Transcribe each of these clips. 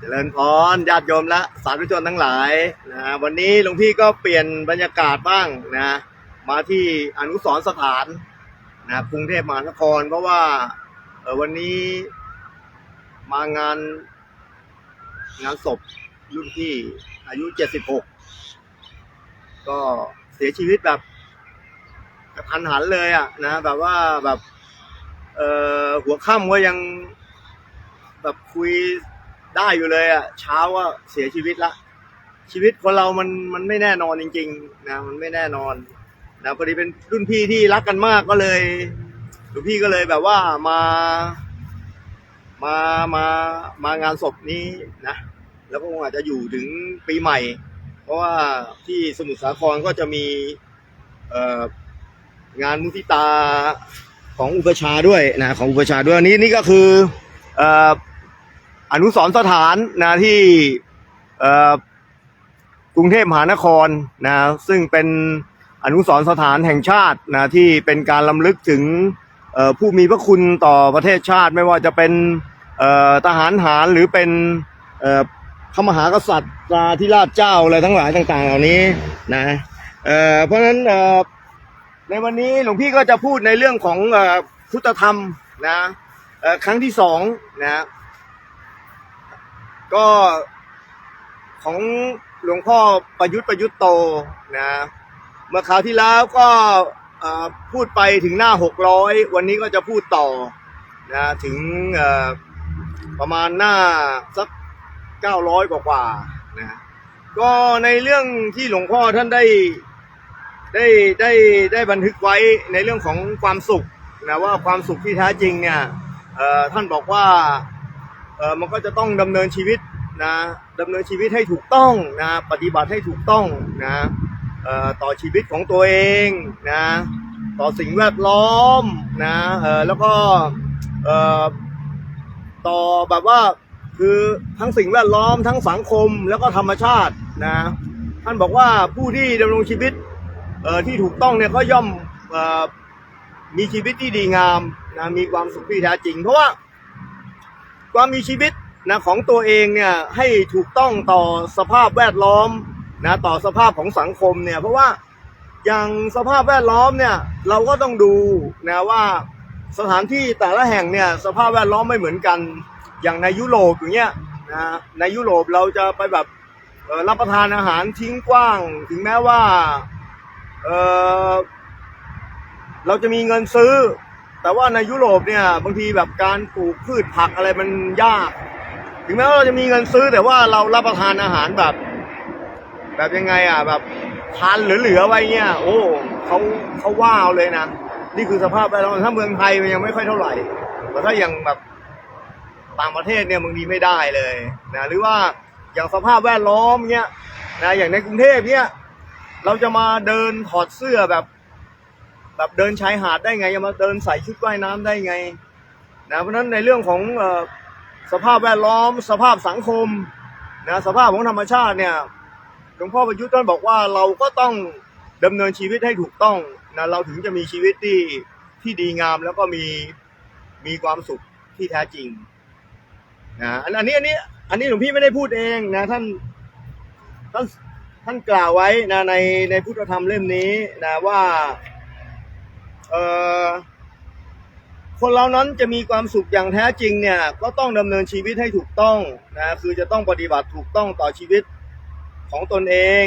เจริญพรญาติโยมและสาธุชนทั้งหลายนะวันนี้หลวงพี่ก็เปลี่ยนบรรยากาศบ้างนะมาที่อนุสรสถานนะกรุงเทพมหานครเพราะว่าเออวันนี้มางานงานศพรุ่นพี่อายุ 76 ก็เสียชีวิตแบบกระทันหันเลยอะนะแบบว่าแบบเอ่อหัวค่ำก็ยังแบบคุย ได้อยู่เลยอะเช้าก็เสียชีวิตละ ชีวิตคนเรามันมันไม่แน่นอนจริง ๆ นะ มันไม่แน่นอนนะพอดีเป็นรุ่นพี่ที่รักกันมากก็เลยหลวงพี่ก็เลยแบบว่ามา มามามางานศพนี้นะแล้วก็คงอาจจะอยู่ถึงปีใหม่ เพราะว่าที่สมุทรสาครก็จะมีงานมุทิตาของอุปชาด้วยนะของอุปชาด้วยนี้นี่ก็คืออ่ อนุสรณ์สถานนะที่กรุงเทพมหานครนะซึ่งเป็นอนุสรณ์สถานแห่งชาตินะที่เป็นการล้ำลึกถึงผู้มีพระคุณต่อประเทศชาติไม่ว่าจะเป็นทหารหารหรือเป็นพระมหากษัตริย์ราธิราชเจ้าอะไรทั้งหลายต่าง ๆ เหล่านี้นะเเพราะฉะนั้นในวันนี้หลวงพี่ก็จะพูดในเรื่องของพุทธธรรมนะครั้งที่สองนะ ก็ของหลวงพ่อประยุทธ์ประยุทธ์โตนะเมื่อคราวที่แล้วก็พูดไปถึงหน้าหกร้อยวันนี้ก็จะพูดต่อนะถึงประมาณหน้าสักเก้าร้อยกว่ากว่านะก็ในเรื่องที่หลวงพ่อท่านได้ได้ได้ได้บันทึกไว้ในเรื่องของความสุขนะว่าความสุขที่แท้จริงเนี่ยท่านบอกว่า เออมันก็จะต้องดำเนินชีวิตนะดำเนินชีวิตให้ถูกต้องนะปฏิบัติให้ถูกต้องนะต่อชีวิตของตัวเองนะต่อสิ่งแวดล้อมนะแล้วก็ต่อแบบว่าคือทั้งสิ่งแวดล้อมทั้งสังคมแล้วก็ธรรมชาตินะท่านบอกว่าผู้ที่ดำรงชีวิตที่ถูกต้องเนี่ยก็ย่อมอมีชีวิตที่ดีงามนะมีความสุขที่แท้จริงเพราะว่า ความมีชีวิตนะของตัวเองเนี่ยให้ถูกต้องต่อสภาพแวดล้อมนะต่อสภาพของสังคมเนี่ยเพราะว่าอย่างสภาพแวดล้อมเนี่ยเราก็ต้องดูนะว่าสถานที่แต่ละแห่งเนี่ยสภาพแวดล้อมไม่เหมือนกัน อย่างในยุโรปอย่างเงี้ยนะในยุโรปเราจะไปแบบรับประทานอาหารทิ้งกว้าง ถึงแม้ว่าเเราจะมีเงินซื้อ แต่ว่าในยุโรปเนี่ยบางทีแบบการปลูกพืชผักอะไรมันยาก ถึงแม้ว่าเราจะมีเงินซื้อแต่ว่าเรารับประทานอาหารแบบ แบบยังไงอะแบบทานเหลือๆไว้เนี่ย โอ้เขาเขาว้าวเลยนะนี่คือสภาพแวดล้อมถ้าเมืองไทยมันยังไม่ค่อยเท่าไหร่แต่ถ้าอย่างแบบต่างประเทศเนี่ยบางทีไม่ได้เลยนะหรือว่าอย่างสภาพแวดล้อมเนี้ยนะอย่างในกรุงเทพเนี้ยเราจะมาเดินถอดเสื้อแบบ แบบเดินชายหาดได้ไงจะมาเดินใส่ชุดว่ายน้ำได้ไงนะเพราะฉะนั้นในเรื่องของสภาพแวดล้อม สภาพสังคมนะสภาพของธรรมชาติเนี่ยหลวงพ่อประยุทธ์ท่านบอกว่าเราก็ต้องดำเนินชีวิตให้ถูกต้องนะเราถึงจะมีชีวิตที่ที่ดีงามแล้วก็มีมีความสุขที่แท้จริงนะอันนี้อันนี้อันนี้หลวงพี่ไม่ได้พูดเองนะท่านท่านท่านกล่าวไว้นะในในพุทธธรรมเล่มนี้นะว่า คนเรานั้นจะมีความสุขอย่างแท้จริงเนี่ยก็ต้องดำเนินชีวิตให้ถูกต้องนะคือจะต้องปฏิบัติถูกต้องต่อชีวิตของตนเอง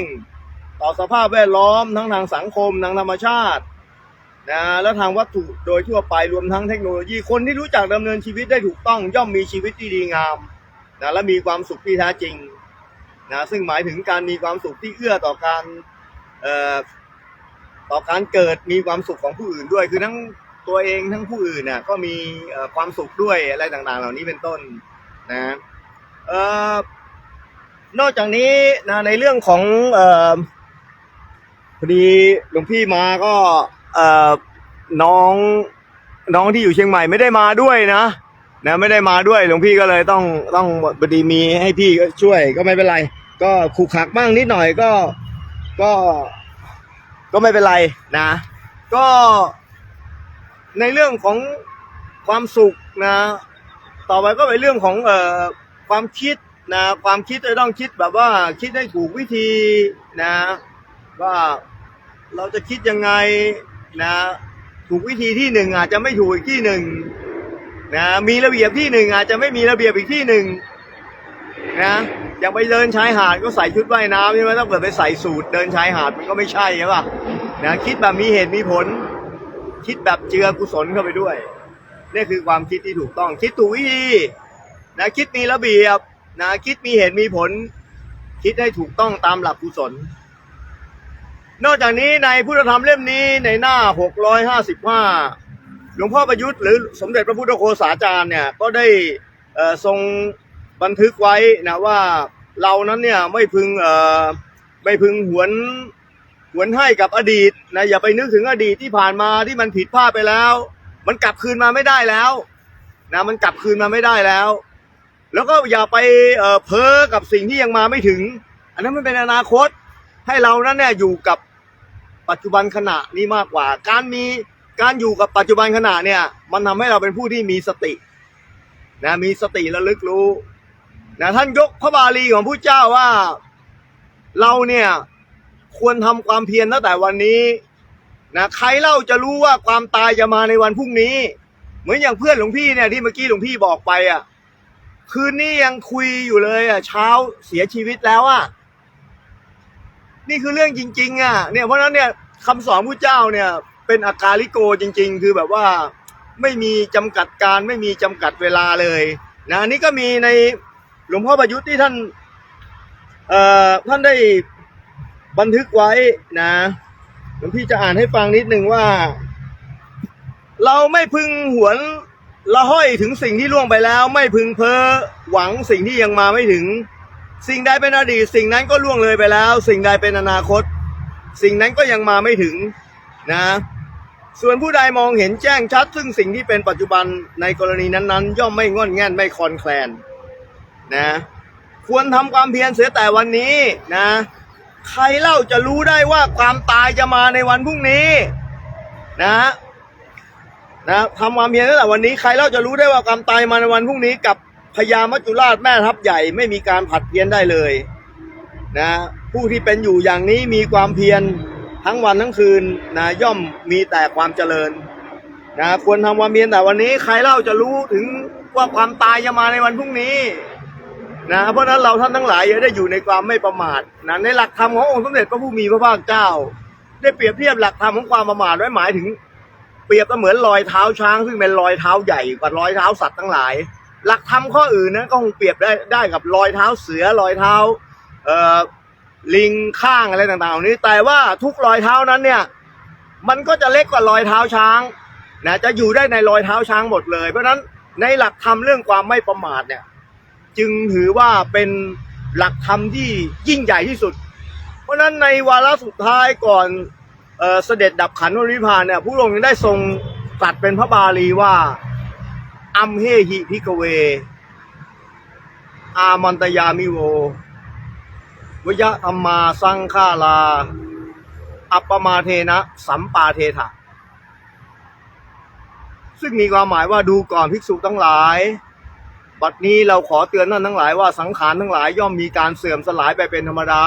ต่อสภาพแวดล้อมทั้งทางสังคมทางธรรมชาตินะแล้วทางวัตถุโดยทั่วไปรวมทั้งเทคโนโลยีคนที่รู้จักดำเนินชีวิตได้ถูกต้อง ย่อมมีชีวิตที่ดีงามนะและมีความสุขที่แท้จริงนะซึ่งหมายถึงการมีความสุขที่เอื้อต่อการเอ่อ ต่อการเกิดมีความสุขของผู้อื่นด้วย คือทั้งตัวเองทั้งผู้อื่นน่ะก็มีความสุขด้วยอะไรต่างๆ เหล่านี้เป็นต้นนะเอ่อนอกจากนี้นะในเรื่องของเอ่อพอดีหลวงพี่มาก็เอ่อน้องน้องที่อยู่เชียงใหม่ไม่ได้มาด้วยนะนะไม่ได้มาด้วยหลวงพี่ก็เลยต้องต้องพอดีมีให้พี่ช่วยก็ไม่เป็นไร ก็ขูกขักบ้างนิดหน่อยก็ก็ ก็ไม่เป็นไรนะ ก็ในเรื่องของความสุขนะ ต่อไปก็เป็นเรื่องของเอ่อความคิดนะความคิดจะต้องคิดแบบว่าคิดให้ถูกวิธีนะ ว่าเราจะคิดยังไงนะถูกวิธีที่หนึ่งอาจจะไม่ถูกอีกที่หนึ่งนะมีระเบียบที่หนึ่งอาจจะไม่มีระเบียบอีกที่หนึ่ง นะอย่างไปเดินชายหาดก็ใส่ชุดว่ายน้ำใช่ไหมถ้าเกิดไปใส่สูทเดินชายหาดมันก็ไม่ใช่ใช่ป่ะนะคิดแบบมีเหตุมีผล คิดแบบเจือกุศลเข้าไปด้วยนี่คือความคิดที่ถูกต้องคิดถูกวิธีนะคิดมีระเบียบนะคิดมีเหตุมีผล คิดให้ถูกต้องตามหลักกุศล นอกจากนี้ในพุทธธรรมเล่มนี้ในหน้า 655 หลวงพ่อประยุทธ์หรือสมเด็จพระพุทธโฆษาจารย์เนี่ยก็ได้เอ่อทรง บันทึกไว้นะว่าเรานั้นเนี่ยไม่พึงเอ่อไม่พึงหวนหวนให้กับอดีตนะอย่าไปนึกถึงอดีตที่ผ่านมาที่มันผิดพลาดไปแล้ว มันกลับคืนมาไม่ได้แล้วนะมันกลับคืนมาไม่ได้แล้ว แล้วก็อย่าไปเอ่อเพ้อกับสิ่งที่ยังมาไม่ถึง อันนั้นมันเป็นอนาคตให้เรานั้นเนี่ยอยู่กับปัจจุบันขณะนี้มากกว่า การมีการอยู่กับปัจจุบันขณะเนี่ย มันทำให้เราเป็นผู้ที่มีสตินะมีสติระลึกรู้ นะท่านยกพระบาลีของผู้เจ้าว่า เราเนี่ยควรทำความเพียรตั้งแต่วันนี้นะใครเล่าจะรู้ว่าความตายจะมาในวันพรุ่งนี้ เหมือนอย่างเพื่อนหลวงพี่เนี่ยที่เมื่อกี้หลวงพี่บอกไปอะ คืนนี้ยังคุยอยู่เลยอะ เช้าเสียชีวิตแล้วอะ นี่คือเรื่องจริง ๆอะ เนี่ยเพราะฉะนั้นเนี่ยคำสอนผู้เจ้าเนี่ย เป็นอากาลิโกจริง ๆ คือแบบว่าไม่มีจำกัดการไม่มีจำกัดเวลาเลย นะนี่ก็มีใน หลวงพ่อประยุทธ์ที่ท่านเอ่อท่านได้บันทึกไว้นะหลวงพี่จะอ่านให้ฟังนิดนึงว่า เราไม่พึงหวนละห้อยถึงสิ่งที่ล่วงไปแล้ว ไม่พึงเพ้อหวังสิ่งที่ยังมาไม่ถึง สิ่งใดเป็นอดีต สิ่งนั้นก็ล่วงเลยไปแล้ว สิ่งใดเป็นอนาคต สิ่งนั้นก็ยังมาไม่ถึงนะ ส่วนผู้ใดมองเห็นแจ้งชัด ซึ่งสิ่งที่เป็นปัจจุบันในกรณีนั้นๆ ย่อมไม่งอนแง่นไม่คลอนแคลน นะ ควรทำความเพียรเสียแต่วันนี้นะ ใครเล่าจะรู้ได้ว่าความตายจะมาในวันพรุ่งนี้นะนะทำความเพียรตั้งแต่วันนี้ใครเล่าจะรู้ได้ว่าความตายมาในวันพรุ่งนี้กับพญามัจจุราชแม่ทัพใหญ่ไม่มีการผัดเพี้ยนได้เลยนะผู้ที่เป็นอยู่อย่างนี้มีความเพียรทั้งวันทั้งคืนนะย่อมมีแต่ความเจริญนะควรทำความเพียรแต่วันนี้ ใครเล่าจะรู้ถึงว่าความตายจะมาในวันพรุ่งนี้ นะเพราะนั้นเราท่านทั้งหลายอย่าได้อยู่ในความไม่ประมาทนะในหลักธรรมขององค์สมเด็จพระผู้มีพระภาคเจ้า ได้เปรียบเทียบหลักธรรมของความประมาทไว้หมายถึง เปรียบเสมือนรอยเท้าช้าง ซึ่งเป็นรอยเท้าใหญ่กว่ารอยเท้าสัตว์ทั้งหลาย หลักธรรมข้ออื่นนั้นก็คงเปรียบได้ได้กับรอยเท้าเสือรอยเท้าเอ่อลิงข้างอะไรต่างๆเหล่านี้ แต่ว่าทุกรอยเท้านั้นเนี่ยมันก็จะเล็กกว่ารอยเท้าช้างนะจะอยู่ได้ในรอยเท้าช้างหมดเลย เพราะฉะนั้นในหลักธรรมเรื่องความไม่ประมาทเนี่ย จึงถือว่าเป็นหลักธรรมที่ยิ่งใหญ่ที่สุด เพราะฉะนั้นในวาระสุดท้ายก่อนเออเสด็จดับขันธ์พระนิพพานเนี่ยผู้ลงได้ทรงตรัสเป็นพระบาลีว่าอัมเฮหิพิกเว อามันตยามิโววยะธรรมาสังฆาลา อัปปมาเทนะ สัมปาเทถะซึ่งมีความหมายว่าดูก่อนภิกษุทั้งหลาย บัดนี้เราขอเตือนท่านทั้งหลายว่าสังขารทั้งหลายย่อมมีการเสื่อมสลายไปเป็นธรรมดา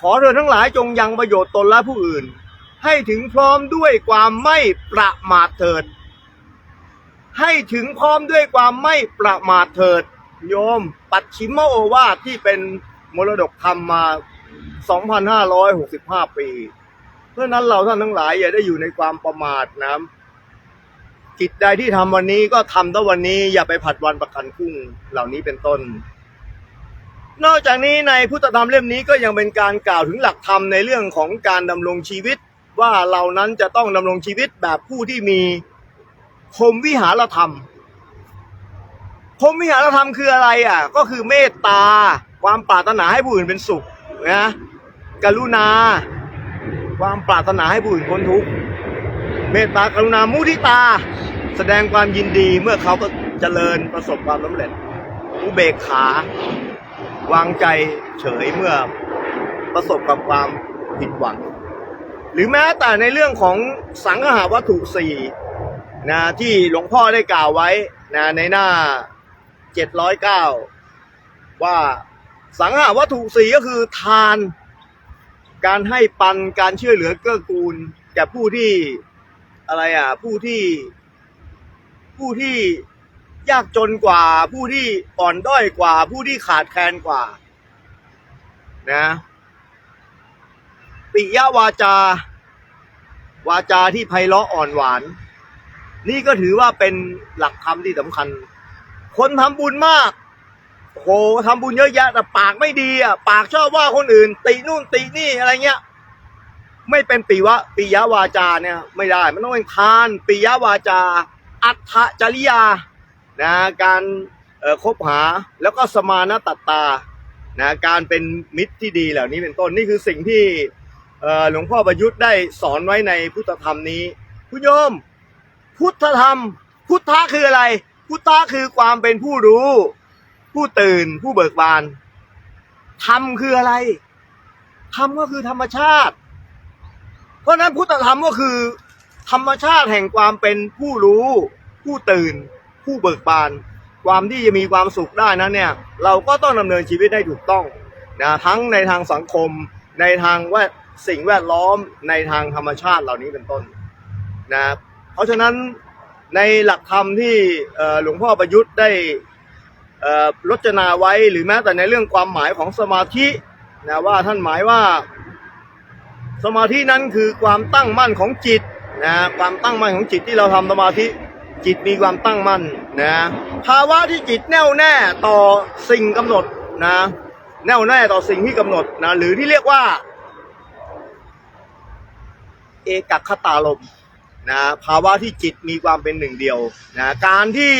ขอเธอทั้งหลายจงยังประโยชน์ตนและผู้อื่น ให้ถึงพร้อมด้วยความไม่ประมาทเถิด ให้ถึงพร้อมด้วยความไม่ประมาทเถิด โยมปัดชิมโอวาทที่เป็นมรดกธรรมมา 2,565 ปี เพราะฉะนั้นเราท่านทั้งหลายอย่าได้อยู่ในความประมาทนะ กิจใดที่ทำวันนี้ก็ทำตั้งวันนี้อย่าไปผัดวันประกันพรุ่งเหล่านี้เป็นต้น นอกจากนี้ในพุทธธรรมเล่มนี้ก็ยังเป็นการกล่าวถึงหลักธรรมในเรื่องของการดำรงชีวิต ว่าเรานั้นจะต้องดำรงชีวิตแบบผู้ที่มีพรมวิหารธรรมพรมวิหารธรรมคืออะไรอะ ก็คือเมตตา ความปรารถนาให้ผู้อื่นเป็นสุขนะกรุณา ความปรารถนาให้ผู้อื่นพ้นทุกข์ เมตตากรุณามุทิตา แสดงความยินดีเมื่อเขาเจริญประสบความสำเร็จ อุเบกขาวางใจเฉยเมื่อประสบกับความผิดหวัง หรือแม้แต่ในเรื่องของสังหาวัตถุสี่นะที่หลวงพ่อได้กล่าวไว้นะในหน้า 709 ว่าสังหาวัตถุสีก็คือทาน การให้ปันการช่วยเหลือเกื้อกูลแก่ผู้ที่ อะไรอะ ผู้ที่ ผู้ที่ยากจนกว่า ผู้ที่อ่อนด้อยกว่า ผู้ที่ขาดแคลนกว่า นะปิยวาจา วาจาที่ไพเราะอ่อนหวาน นี่ก็ถือว่าเป็นหลักธรรมที่สำคัญ คนทำบุญมากโอ้โหทำบุญเยอะแยะแต่ปากไม่ดีอะ ปากชอบว่าคนอื่น ตินู่นตินี่อะไรเงี้ย ไม่เป็นปิวะปิยวาจาเนี่ยไม่ได้ มันต้องเป็นทานปิยวาจา อัตถจริยานะการคบหาแล้วก็สมานตัตตานะการเป็นมิตรที่ดีเหล่านี้เป็นต้นนี่คือสิ่งที่หลวงพ่อประยุทธ์ได้สอนไว้ในพุทธธรรมนี้คุณโยม พุทธธรรม พุทธะคืออะไร พุทธะคือความเป็นผู้รู้ ผู้ตื่นผู้เบิกบานธรรมคืออะไรธรรมก็คือธรรมชาติ เพราะนั้นพุทธธรรมก็คือ ธรรมชาติแห่งความเป็นผู้รู้ ผู้ตื่น ผู้เบิกบาน ความที่จะมีความสุขได้นั้นเนี่ย เราก็ต้องดำเนินชีวิตได้ถูกต้องนะทั้งในทางสังคม ในทางแวดสิ่งแวดล้อมในทางธรรมชาติเหล่านี้เป็นต้นนะเพราะฉะนั้นในหลักธรรมที่หลวงพ่อประยุทธ์ได้รจนาไว้หรือแม้แต่ในเรื่องความหมายของสมาธินะว่าท่านหมายว่า สมาธินั้นคือความตั้งมั่นของจิตนะความตั้งมั่นของจิตที่เราทำสมาธิจิตมีความตั้งมั่นนะภาวะที่จิตแน่วแน่ต่อสิ่งกำหนดนะแน่วแน่ต่อสิ่งที่กำหนดนะหรือที่เรียกว่า เอกคตารมนะภาวะที่จิตมีความเป็นหนึ่งเดียวนะการที่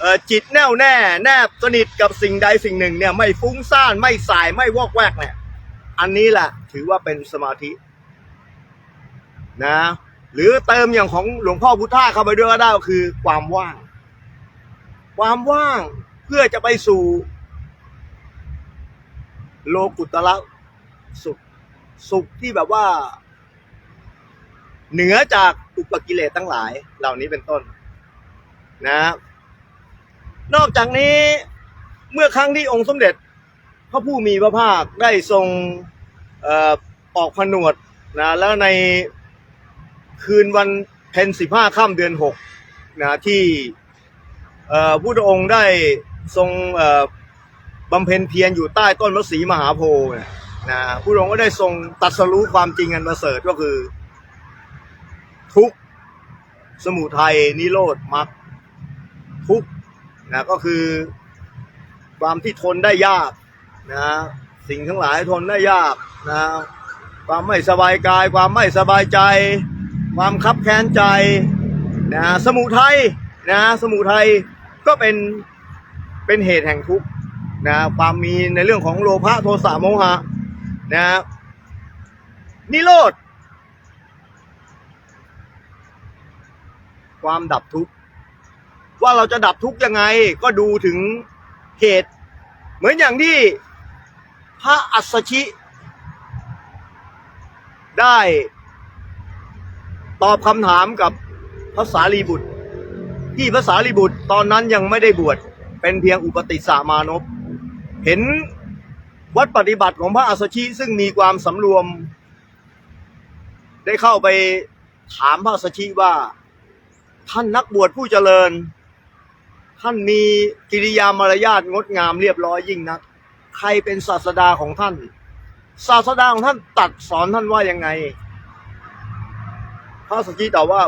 เอ่อจิตแน่วแน่แนบสนิทกับสิ่งใดสิ่งหนึ่งเนี่ยไม่ฟุ้งซ่านไม่สายไม่วอกแวกเนี่ยอันนี้แหละถือว่าเป็นสมาธิ นะหรือเติมอย่างของหลวงพ่อพุทธาเข้าไปด้วยก็ได้ก็คือความว่าง ความว่างเพื่อจะไปสู่ โลกุตละสุขสุขที่แบบว่า เหนือจากอุปกิเลสทั้งหลาย เหล่านี้เป็นต้น นะ นอกจากนี้เมื่อครั้งที่องค์สมเด็จ พระผู้มีพระภาคได้ทรงออออกผนวดนะแล้วใน คืนวันเพ็ญสิบห้าค่ำเดือนหกนะที่พุทธองค์ได้ทรงบำเพ็ญเพียรอยู่ใต้ต้นมะสีมหาโพธิ์นะพุทธองค์ก็ได้ทรงตรัสรู้ความจริงอันประเสริฐก็คือ ทุกสมุทัยนิโรธมรรคทุกนะก็คือความที่ทนได้ยากนะสิ่งทั้งหลายทนได้ยากนะความไม่สบายกาย ความไม่สบายใจ ความคับแค้นใจนะสมุทัยนะสมุทัยก็เป็นเป็นเหตุแห่งทุกข์นะความมีในเรื่องของโลภะโทสะโมหะนะนิโรธความดับทุกข์ว่าเราจะดับทุกข์ยังไงก็ดูถึงเหตุ เหมือนอย่างที่พระอัสสชิ ได้ ตอบคำถามกับพระสารีบุตร ที่พระสารีบุตรตอนนั้นยังไม่ได้บวชเป็นเพียงอุปติสามานพเห็นวัดปฏิบัติของพระอัสสชิซึ่งมีความสำรวม ได้เข้าไปถามพระอัสสชิว่า ท่านนักบวชผู้เจริญ ท่านมีกิริยามารยาทงดงามเรียบร้อยยิ่งนัก ใครเป็นศาสดาของท่าน ศาสดาของท่านตัดสอนท่านว่ายังไง พระสกิตอบว่า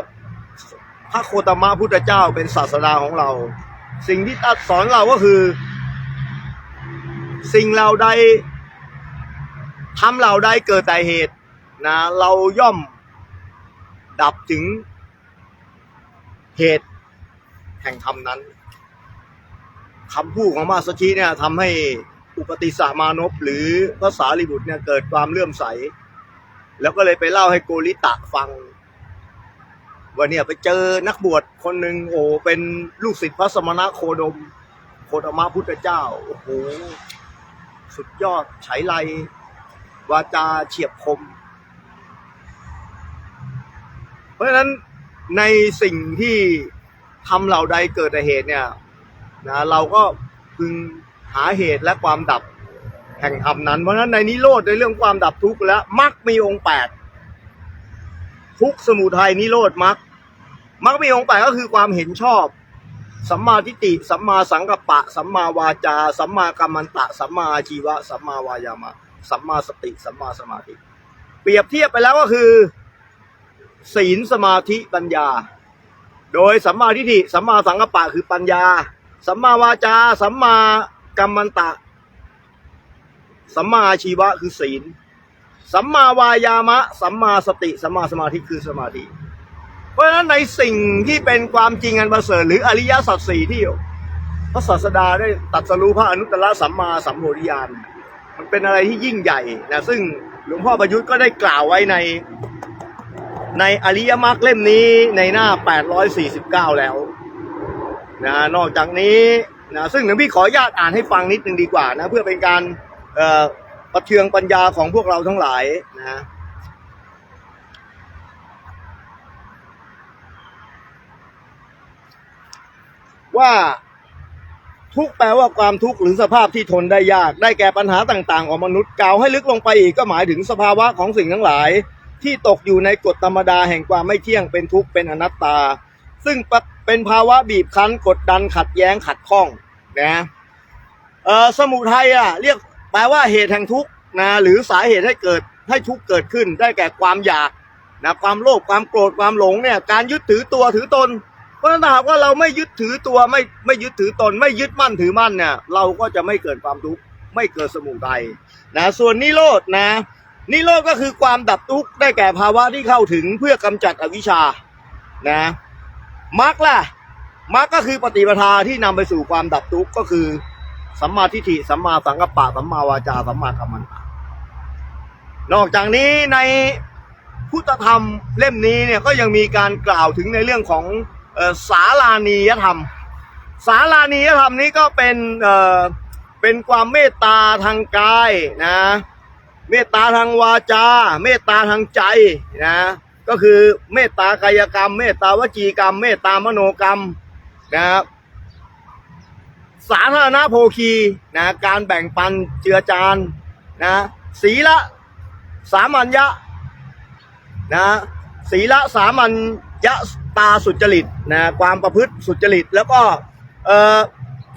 พระโคตมะพุทธเจ้าเป็นศาสดาของเรา สิ่งที่ตัดสอนเราก็คือ สิ่งเหล่าใดทำเหล่าใดเกิดแต่เหตุนะเราย่อมดับถึงเหตุแห่งธรรมนั้นคำพูดของมาสชิเนี่ยทำให้อุปติสามานพหรือพระสารีบุตรเนี่ยเกิดความเลื่อมใส แล้วก็เลยไปเล่าให้โกริตะฟัง ว่าเนี่ยไปเจอนักบวชคนหนึ่งโอ้เป็นลูกศิษย์พระสมณะโคดม โคตมะพุทธเจ้าโอ้โหสุดยอดไฉไลวาจาเฉียบคม เพราะฉะนั้นในสิ่งที่ทำเหล่าใดเกิดแต่เหตุเนี่ยนะเราก็พึงหาเหตุและความดับแห่งธรรมนั้น เพราะฉะนั้นในนิโรธในเรื่องความดับทุกข์และมรรคมีองค์แปด ทุกสมุทัยนิโรธมรรคมรรคมีองค์แปดก็คือความเห็นชอบ สัมมาทิฏฐิสัมมาสังกัปปะ สัมมาวาจา สัมมากัมมันตะ สัมมาอาชีวะ สัมมาวายามะ สัมมาสติ สัมมาสมาธิ เปรียบเทียบไปแล้วก็คือ ศีลสมาธิปัญญา โดยสัมมาทิฏฐิสัมมาสังกัปปะคือปัญญา สัมมาวาจา สัมมากัมมันตะ สัมมาอาชีวะคือศีล สัมมาวายามะ สัมมาสติ สัมมาสมาธิคือสมาธิ เพราะฉะนั้นในสิ่งที่เป็นความจริงอันประเสริฐหรืออริยสัจสี่ที่พระศาสดาได้ตัดสรู้พระอนุตตรสัมมาสัมโพธิญาณมันเป็นอะไรที่ยิ่งใหญ่นะซึ่งหลวงพ่อประยุทธ์ก็ได้กล่าวไว้ในในอริยมรรคเล่มนี้ในหน้า 849 แล้วนะนอกจากนี้นะซึ่งหลวงพี่ขออนุญาตอ่านให้ฟังนิดนึงดีกว่านะเพื่อเป็นการเอ่อ ประเทืองปัญญาของพวกเราทั้งหลายนะว่าทุกแปลว่าความทุกข์หรือสภาพที่ทนได้ยาก ได้แก่ปัญหาต่างๆ ของมนุษย์กล่าวให้ลึกลงไปอีกก็หมายถึงสภาวะของสิ่งทั้งหลาย ที่ตกอยู่ในกฎธรรมดาแห่งความไม่เที่ยงเป็นทุกข์เป็นอนัตตา ซึ่งเป็นภาวะบีบคั้นกดดันขัดแย้งขัดข้องนะเออสมุทัยอะเรียก แปลว่าเหตุแห่งทุกข์นะหรือสาเหตุให้เกิดให้ทุกข์เกิดขึ้นได้แก่ความอยากนะความโลภความโกรธความหลงเนี่ยการยึดถือตัวถือตนเพราะฉะนั้นถ้าหากว่าเราไม่ยึดถือตัวไม่ไม่ยึดถือตน ไม่ยึดมั่นถือมั่นเนี่ยเราก็จะไม่เกิดความทุกข์ไม่เกิดสมุทัยนะส่วนนิโรธนะนิโรธก็คือความดับทุกข์ได้แก่ภาวะที่เข้าถึงเพื่อกำจัดอวิชชานะมรรคล่ะมรรคก็คือปฏิปทาที่นำไปสู่ความดับทุกข์ก็คือ สัมมาทิฏฐิสัมมาสังกัปปะสัมมาวาจาสัมมากัมมันตะนอกจากนี้ในพุทธธรรมเล่มนี้เนี่ยก็ยังมีการกล่าวถึงในเรื่องของออสาลานียธรรม สาลานียธรรมนี้ก็เป็นเเป็นความเมตตาทางกายนะเมตตาทางวาจา เมตตาทางใจนะก็คือเมตตากายกรรม เมตตาวจีกรรม เมตตามโนกรรมนะครับ สาธารณโภคีนะการแบ่งปันเจือจานนะศีละสามัญญะนะศีละสามัญญะตาสุจริตนะความประพฤติสุจริต แล้วก็เอ่อ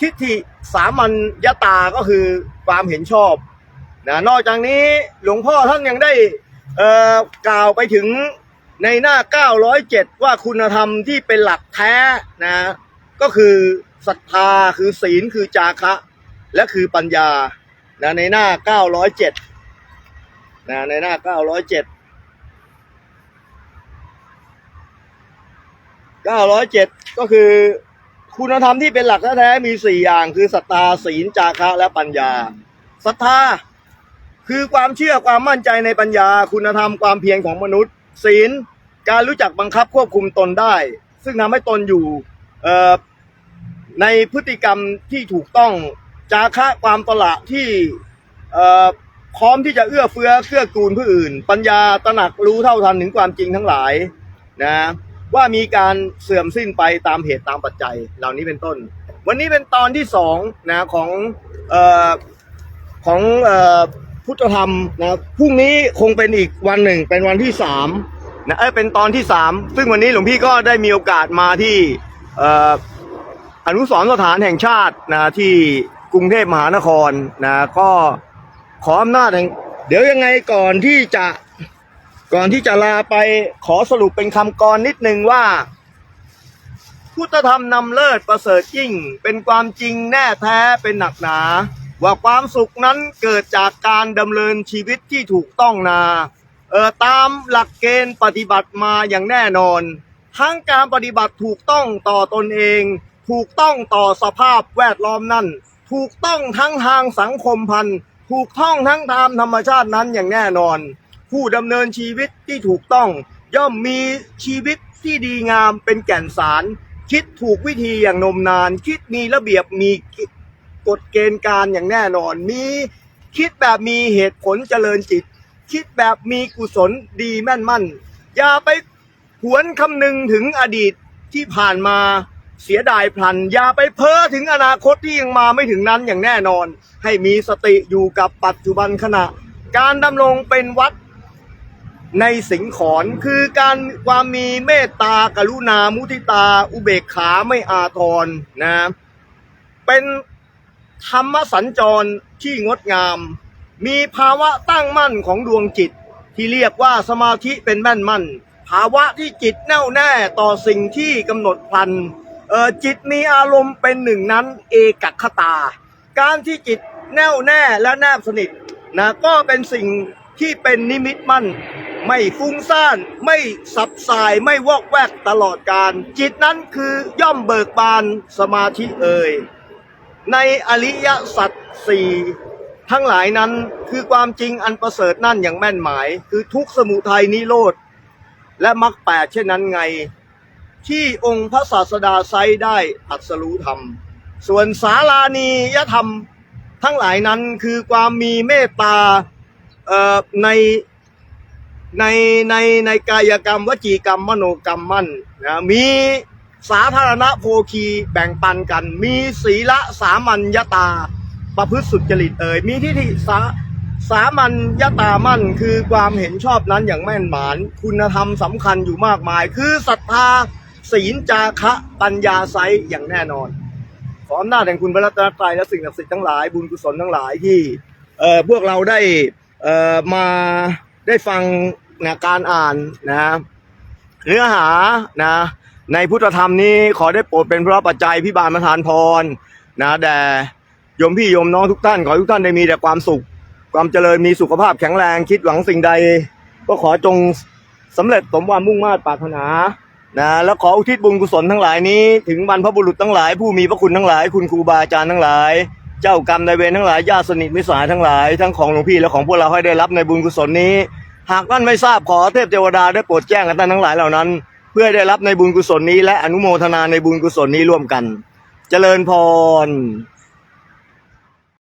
ทิฏฐิสามัญญตาก็คือความเห็นชอบนะนอกจากนี้หลวงพ่อท่านยังได้เอ่อกล่าวไปถึงในหน้า 907 ว่าคุณธรรมที่เป็นหลักแท้นะก็คือ ศรัทธาคือศีลคือจาคะ และคือปัญญานะในหน้า 907นะในหน้า 907 907 ก็คือคุณธรรมที่เป็นหลักแท้ๆมี 4 อย่าง คือศรัทธาศีลจาคะและปัญญาศรัทธาคือความเชื่อความมั่นใจในปัญญา คุณธรรมความเพียรของมนุษย์ ศีลการรู้จักบังคับควบคุมตนได้ ซึ่งทำให้ตนอยู่เอ่อ ในพฤติกรรมที่ถูกต้องจาคะความตละที่พร้อมที่จะเอื้อเฟื้อเกื้อกูลผู้อื่น ปัญญาตระหนักรู้เท่าทันถึงความจริงทั้งหลายนะว่ามีการเสื่อมสิ้นไปตามเหตุตามปัจจัย เหล่านี้เป็นต้น วันนี้เป็นตอนที่สองนะของออของออพุทธธรรมนะพรุ่งนี้คงเป็นอีกวันหนึ่งเป็นวันที่สามนะเอ้ยเป็นตอนที่สามซึ่งวันนี้หลวงพี่ก็ได้มีโอกาสมาที่ อนุสรณ์สถานแห่งชาตินะที่กรุงเทพมหานครนะก็ขออำนาจแห่งเดี๋ยวยังไงก่อนที่จะก่อนที่จะลาไปขอสรุปเป็นคำกรนิดนึงว่า พุทธธรรมนำเลิศประเสริฐยิ่ง เป็นความจริงแน่แท้เป็นหนักหนา ว่าความสุขนั้นเกิดจากการดำเนินชีวิตที่ถูกต้องนาเออตามหลักเกณฑ์ปฏิบัติมาอย่างแน่นอน ทั้งการปฏิบัติถูกต้องต่อตนเอง ถูกต้องต่อสภาพแวดล้อมนั่นถูกต้องทั้งทางสังคมพันธ์ถูกต้องทั้งตามธรรมชาตินั้นอย่างแน่นอน ผู้ดำเนินชีวิตที่ถูกต้อง ย่อมมีชีวิตที่ดีงามเป็นแก่นสาร คิดถูกวิธีอย่างนมนาน คิดมีระเบียบมีกฎเกณฑ์การอย่างแน่นอน มีคิดแบบมีเหตุผลเจริญจิต คิดแบบมีกุศลดีแม่นมั่น อย่าไปหวนคำนึงถึงอดีตที่ผ่านมา เสียดายพลัน อย่าไปเพ้อถึงอนาคตที่ยังมาไม่ถึงนั้นอย่างแน่นอน ให้มีสติอยู่กับปัจจุบันขณะ การดำรงเป็นวัดในสิงขรคือการความมีเมตตากรุณามุทิตา อุเบกขาไม่อาทรนะ เป็นธรรมสัญจรที่งดงาม มีภาวะตั้งมั่นของดวงจิต ที่เรียกว่าสมาธิเป็นแม่นมั่น ภาวะที่จิตแน่วแน่ต่อสิ่งที่กำหนดพลัน เออจิตมีอารมณ์เป็นหนึ่งนั้นเอกคตา การที่จิตแน่วแน่และแนบสนิทนะก็เป็นสิ่งที่เป็นนิมิตมั่น ไม่ฟุ้งซ่านไม่สับสายไม่วอกแวกตลอดการ จิตนั้นคือย่อมเบิกบานสมาธิเอ่ยในอริยสัจสี่ทั้งหลายนั้นคือความจริงอันประเสริฐนั่นอย่างแม่นหมาย คือทุกสมุทัยนิโรธ และมรรคแปดเช่นนั้นไง ที่องค์พระศาสดาไซร้ได้ตรัสรู้ธรรม ส่วนสารานียธรรมทั้งหลายนั้นคือความมีเมตตาในในในในกายกรรม วจีกรรม มโนกรรมมั่นนะมีสาธารณโภคีแบ่งปันกัน มีศีละสามัญญตา ประพฤติสุจริตเอ่ยมีทิฏฐิสาสามัญญตามั่น คือความเห็นชอบนั้นอย่างแม่นหมาน คุณธรรมสำคัญอยู่มากมาย คือศรัทธา ศีลจาคะปัญญาไซอย่างแน่นอน ขออำนาจแห่งคุณพระรัตนตรัยและสิ่งศักดิ์สิทธิ์ทั้งหลายบุญกุศลทั้งหลายที่เอ่อพวกเราได้เอ่อมาได้ฟังนะการอ่านนะเนื้อหานะในพุทธธรรมนี้ขอได้โปรดเป็นพระปัจจัยพิบาลประทานพรนะแด่โยมพี่โยมน้องทุกท่าน ขอทุกท่านได้มีแต่ความสุข ความเจริญมีสุขภาพแข็งแรงคิดหวังสิ่งใด ก็ขอจงสำเร็จสมความมุ่งมา่ปรารถนา นะแล้วขออุทิศบุญกุศลทั้งหลายนี้ถึงบรรพบุรุษทั้งหลาย ผู้มีพระคุณทั้งหลาย คุณครูบาอาจารย์ทั้งหลาย เจ้ากรรมนายเวรทั้งหลายญาติสนิทมิตรสหายทั้งหลายทั้งของหลวงพี่และของพวกเราให้ได้รับในบุญกุศลนี้ หากท่านไม่ทราบขอเทพเทวดาได้โปรดแจ้งกับท่านทั้งหลายเหล่านั้น เพื่อได้รับในบุญกุศลนี้และอนุโมทนาในบุญกุศลนี้ร่วมกัน เจริญพร